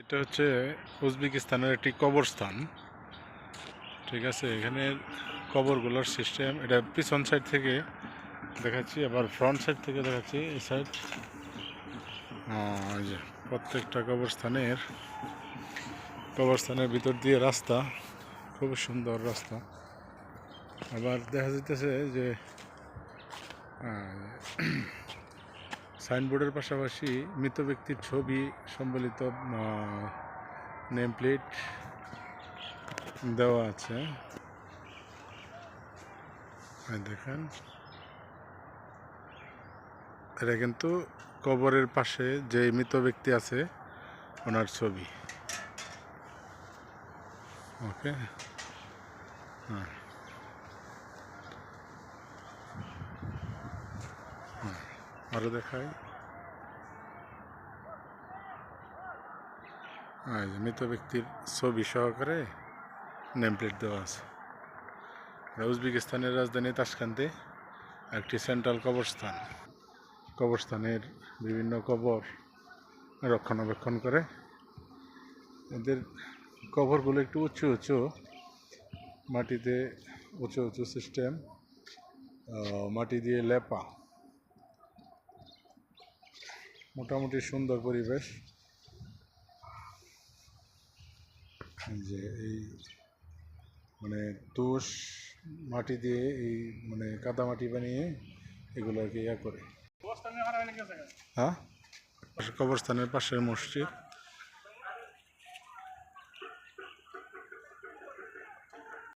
এটা হচ্ছে উজবেকিস্তানের একটি কবরস্থান। ঠিক আছে, এখানে কবরগুলোর সিস্টেম এটা পিছন সাইড থেকে দেখাচ্ছি, আবার ফ্রন্ট সাইড থেকে দেখাচ্ছি, এই সাইড যে, প্রত্যেকটা কবরস্থানের কবরস্থানের ভিতর দিয়ে রাস্তা, খুব সুন্দর রাস্তা। আবার দেখা যাইতেছে যে সাইনবোর্ডের পাশাপাশি মৃত ব্যক্তির ছবি সম্বলিত নেম প্লেট দেওয়া আছে। দেখেন। এটা কিন্তু কবরের পাশে যে মৃত ব্যক্তি আছে, ওনার ছবি। ওকে। হ্যাঁ। আরও দেখায় যে মৃত ব্যক্তির ছবি সহকারে নেম প্লেট দেওয়া আছে। উজবেকিস্তানের রাজধানী তাসকান্তে একটি সেন্ট্রাল কবরস্থান। কবরস্থানের বিভিন্ন কবর রক্ষণাবেক্ষণ করে। এদের কবরগুলো একটু উঁচু উঁচু, মাটিতে উঁচু উঁচু সিস্টেম মাটি দিয়ে লেপা। মোটামুটি সুন্দর পরিবেশ এই যে এই মানে দোষ মাটি দিয়ে এই মানে কাদা মাটি বানিয়ে এগুলোকে ইয়া করে। হ্যাঁ কবরস্থানের পাশের মসজিদ।